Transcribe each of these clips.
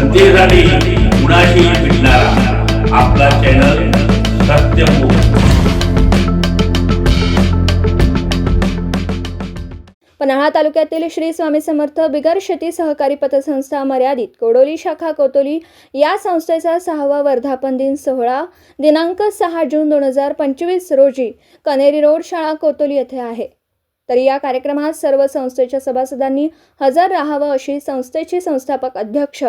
जनतेसाठी कुणाशी भेटणारा. आपला चॅनल सत्यमुख पन्हाळा तालुक्यातील श्री स्वामी समर्थ बिगर शेती सहकारी पतसंस्था मर्यादित कोडोली शाखा कोतोली या संस्थेचा सहावा वर्धापन दिन सोहळा दिनांक सहा जून दोन हजार पंचवीस रोजी कनेरी रोड शाळा कोतोली येथे आहे. तर या कार्यक्रमात सर्व संस्थेच्या सभासदांनी हजर राहावं अशी संस्थेचे संस्थापक अध्यक्ष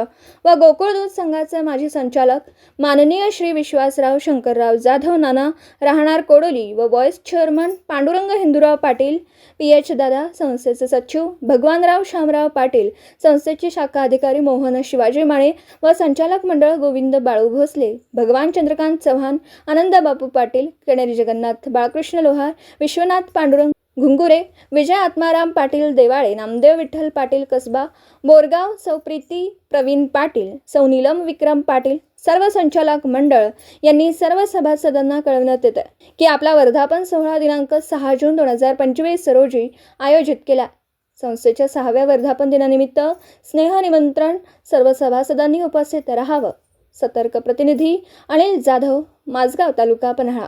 व गोकुळ दूध संघाचे माजी संचालक माननीय श्री विश्वासराव शंकरराव जाधव नाना राहणार कोडोली व vice chairman Pandurang Hinduraoo Patil P H Dada संस्थेचे सचिव भगवानराव शामराव पाटील संस्थेचे शाखा अधिकारी मोहन शिवाजी माळे व संचालक मंडळ गोविंद बाळू भोसले भगवान चंद्रकांत चव्हाण आनंद बापू पाटील केणेरी जगन्नाथ बाळकृष्ण लोहार विश्वनाथ पांडुरंग घुंगुरे विजय आत्माराम पाटील देवाळे नामदेव विठ्ठल पाटील कसबा बोरगाव सौप्रीती प्रवीण पाटील सौ नीलम विक्रम पाटील सर्व संचालक मंडळ यांनी सर्व सभासदांना कळवण्यात येतं की आपला वर्धापन सोहळा दिनांक सहा जून दोन हजार पंचवीस रोजी आयोजित केला. संस्थेच्या सहाव्या वर्धापन दिनानिमित्त स्नेहनिमंत्रण सर्व सभासदांनी उपस्थित राहावं. सतर्क प्रतिनिधी अनिल जाधव माझगाव तालुका पन्हाळा.